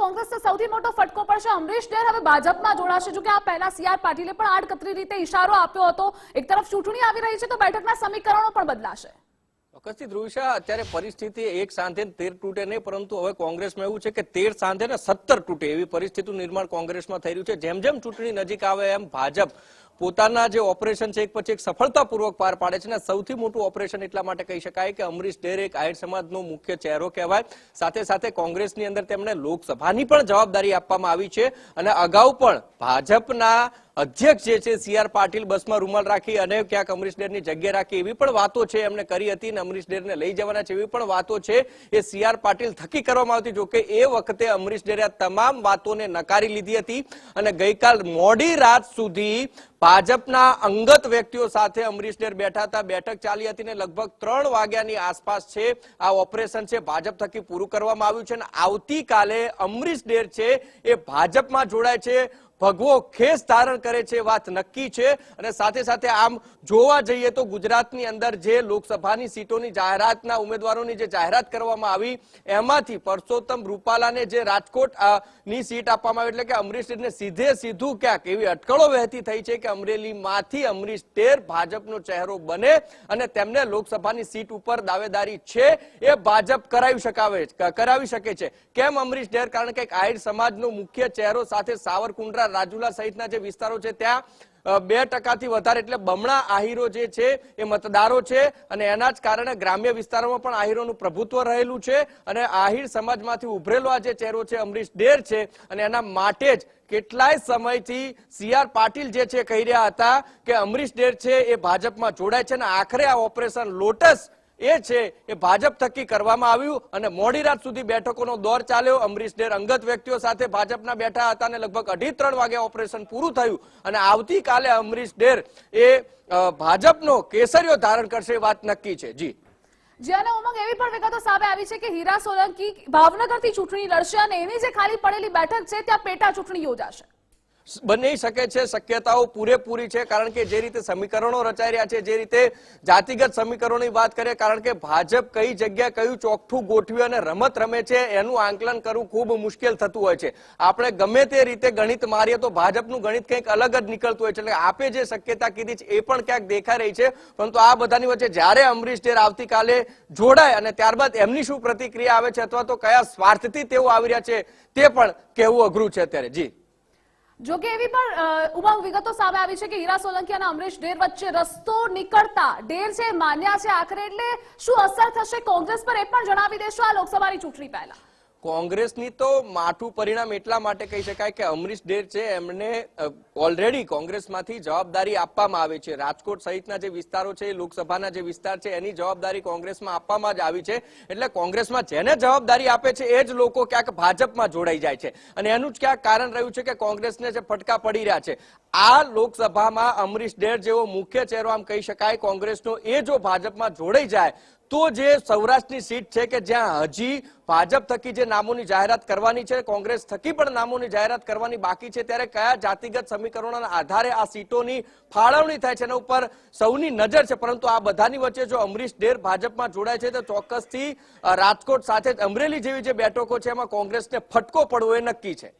કોંગ્રેસને સૌથી મોટો ફટકો પડશે. અમરીશ ડેર હવે ભાજપમાં જોડાશે. જો કે આ પહેલા સીઆર પાટીલે પણ આડકતરી રીતે ઇશારો આપ્યો હતો. એક તરફ ચૂંટણી આવી રહી છે તો બેઠકના સમીકરણો પણ બદલાશે. ચોક્કસથી ધ્રુવિશા, અત્યારે પરિસ્થિતિ એક સાંધે તેર તૂટે નહીં, પરંતુ હવે કોંગ્રેસમાં એવું છે કે તેર સાંધે ને સત્તર તૂટે એવી પરિસ્થિતિનું નિર્માણ કોંગ્રેસમાં થઈ રહ્યું છે. જેમ જેમ ચૂંટણી નજીક આવે, એમ ભાજપ પોતાના જે ઓપરેશન છે, એક પછી એક સફળતાપૂર્વક પાર પાડે છે ને સૌથી મોટું ઓપરેશન એટલા માટે કહી શકાય કે અમરીશ ડેર એક આહિર સમાજનો મુખ્ય ચહેરો કહેવાય. સાથે સાથે કોંગ્રેસની અંદર તેમને લોકસભાની પણ જવાબદારી આપવામાં આવી છે અને અગાઉ પણ ભાજપના અધ્યક્ષ જે છે, સી આર પાટીલ બસમાં રૂમાલ રાખી અને ક્યાંક અમરીશ ડેરની જગ્યા રાખી એવી પણ વાતો છે એમને કરી હતી અને અમરીશ ડેરને લઈ જવાના છે એવી પણ વાતો છે. એ સી આર પાટીલ થકી કરવામાં આવતી જોકે એ વખતે અમરીશ ડેરે આ તમામ વાતોને નકારી લીધી હતી અને ગઈકાલ મોડી રાત સુધી ભાજપના અંગત વ્યક્તિઓ સાથે અમરીશ ડેર બેઠા હતા. બેઠક ચાલી હતી ને લગભગ ત્રણ વાગ્યાની આસપાસ છે. આ ઓપરેશન છે ભાજપ થકી પૂરું કરવામાં આવ્યું છે અને આવતીકાલે અમરીશ ડેર છે એ ભાજપમાં જોડાય છે. ભગવો ખેસ ધારણ કરે છે વાત નક્કી છે. અને સાથે સાથે આમ જોવા જઈએ તો ગુજરાતની અંદર જે લોકસભાની સીટોની જાહેરાતના ઉમેદવારોની જે જાહેરાત કરવામાં આવી, એમાંથી પરસોત્તમ રૂપાલાને જે રાજકોટની સીટ આપવામાં આવી, એટલે કે અમરીશને સીધે સીધું ક્યાંક એવી અટકળો વહેતી થઈ છે કે અમરેલીમાંથી અમરીશ ડેર ભાજપનો ચહેરો બને અને તેમને લોકસભાની સીટ ઉપર દાવેદારી છે એ ભાજપ કરાવી શકાવે કરાવી શકે છે. કેમ અમરીશ ડેર કારણ કે આહિર સમાજનો મુખ્ય ચહેરો સાથે સાવરકુંડલા રાજુલા સહિતના જે વિસ્તારો છે, ત્યાં બે ટકાથી વધારે એટલે બમણા આહીરો જે છે, એ મતદારો છે અને એના જ કારણે ગ્રામ્ય વિસ્તારોમાં પણ આહીરોનું પ્રભુત્વ રહેલું છે અને આહિર સમાજમાંથી ઉભરેલો આ જે ચહેરો છે, અમરીશ ડેર છે અને એના માટે જ કેટલાય સમયથી સી આર પાટીલ જે છે, કહી રહ્યા હતા કે અમરીશ ડેર છે, એ ભાજપમાં જોડાય છે અને આખરે આ ઓપરેશન લોટસ એ છે એ ભાજપ થકી કરવામાં આવ્યું અને મોડી રાત સુધી બેઠકોનો દોર ચાલ્યો. અમરીશ ડેર અંગત વ્યક્તિઓ સાથે ભાજપના બેઠા હતા અને લગભગ અઢી ત્રણ વાગે ઓપરેશન પૂરું થયું. અને આવતીકાલે અમરીશ ડેર એ ભાજપનો કેસરીઓ ધારણ કરશે એ વાત નક્કી છે. જી. જેને ઉમંગ એવી પણ વિગતો સામે આવી છે કે હીરા સોલંકી ભાવનગરથી ચૂંટણી લડશે અને એની જે ખાલી પડેલી બેઠક છે, ત્યાં પેટા ચૂંટણી યોજાશે. બની શકે છે, શક્યતાઓ પૂરેપૂરી છે, કારણ કે જે રીતે સમીકરણો રચાઈ રહ્યા છે, જે રીતે જાતિગત સમીકરણોની વાત કરીએ, કારણ કે ભાજપ કઈ જગ્યાએ કયું ચોકઠું ગોઠવ્યું અને રમત રમે છે, એનું આંકલન કરવું ખૂબ મુશ્કેલ થતું હોય છે. આપણે ગમે તે રીતે ગણિત મારીએ તો ભાજપનું ગણિત કંઈક અલગ જ નીકળતું હોય છે, એટલે આપે જે શક્યતા કીધી છે, એ પણ ક્યાંક દેખાઈ રહી છે. પરંતુ આ બધાની વચ્ચે જ્યારે અમરીશ ડેર આવતીકાલે જોડાય અને ત્યારબાદ એમની શું પ્રતિક્રિયા આવે છે, અથવા તો કયા સ્વાર્થથી તેઓ આવી રહ્યા છે, તે પણ કહેવું અઘરું છે અત્યારે. જી. જો કે એવી પણ ઉમંગ વિગતો સામે આવી છે કે હીરા સોલંકી અને અમરીશ ડેર વચ્ચે રસ્તો નીકળતા ડેર છે, માન્યા છે આખરે, એટલે શું અસર થશે કોંગ્રેસ પર એ પણ જણાવી દેશો આ લોકસભાની ચૂંટણી પહેલા. કોંગ્રેસની તો માઠું પરિણામ એટલા માટે કહી શકાય કે અમરીશ ડેર છે એમને ઓલરેડી કોંગ્રેસમાંથી જવાબદારી આપવામાં આવી છે. રાજકોટ સહિતના જે વિસ્તારો છે, લોકસભાના જે વિસ્તાર છે, એની જવાબદારી કોંગ્રેસમાં આપવામાં જ આવી છે. એટલે કોંગ્રેસમાં જેને જવાબદારી આપે છે, એ જ લોકો ક્યાંક ભાજપમાં જોડાઈ જાય છે. અને એનું જ ક્યાંક કારણ રહ્યું છે કે કોંગ્રેસને જે ફટકા પડી રહ્યા છે. આ લોકસભામાં અમરીશ ડેર જેવો મુખ્ય ચહેરો આમ કહી શકાય, કોંગ્રેસનો એ જો ભાજપમાં જોડાઈ જાય, તો જે સૌરાષ્ટ્રની સીટ છે કે જ્યાં હજી ભાજપ થકી જે નામોની જાહેરાત કરવાની છે, કોંગ્રેસ થકી પણ નામોની જાહેરાત કરવાની બાકી છે, ત્યારે કયા જાતિગત સમીકરણોના આધારે આ સીટોની ફાળવણી થાય છે, એના ઉપર સૌની નજર છે, પરંતુ આ બધાની વચ્ચે જો અમરીશ ડેર ભાજપમાં જોડાય છે, તો ચોક્કસથી રાજકોટ સાથે જ અમરેલી જેવી જે બેઠકો છે, એમાં કોંગ્રેસને ફટકો પડવો એ નક્કી છે.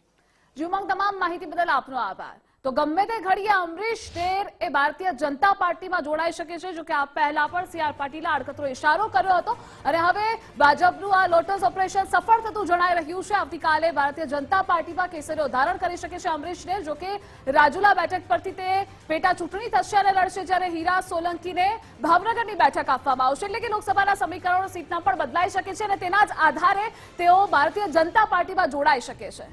જુમંગ તમામ માહિતી બદલ આપનો આભાર. તો ગમે તે ઘડીએ અમરીશ ડેર એ ભારતીય જનતા પાર્ટીમાં જોડાઈ શકે છે જો કે આ પહેલા પણ સી આર પાટીલે આડકતરો ઇશારો કર્યો હતો. અને હવે ભાજપનું આ લોટસ ઓપરેશન સફળ થતું જણાઈ રહ્યું છે. આવતીકાલે ભારતીય જનતા પાર્ટીમાં કેસરીઓ ધારણ કરી શકે છે અમરીશ ડેર જો કે રાજુલા બેઠક પરથી તે પેટા ચૂંટણી થશે અને લડશે જ્યારે હીરા સોલંકીને ભાવનગરની બેઠક આપવામાં આવશે. એટલે કે લોકસભાના સમીકરણો સીટના પણ બદલાઈ શકે છે અને તેના જ આધારે તેઓ ભારતીય જનતા પાર્ટીમાં જોડાઈ શકે છે.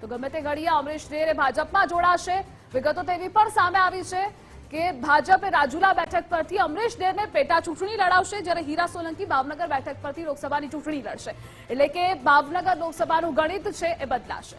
તો ગમે તે ઘડીએ અમરીશ ડેર ભાજપમાં જોડાશે. વિગતો તેવી પણ સામે આવી છે કે ભાજપે રાજુલા બેઠક પરથી અમરીશ ડેરને પેટા ચૂંટણી લડાવશે જ્યારે હીરા સોલંકી ભાવનગર બેઠક પરથી લોકસભાની ચૂંટણી લડશે. એટલે કે ભાવનગર લોકસભાનું ગણિત છે એ બદલાશે.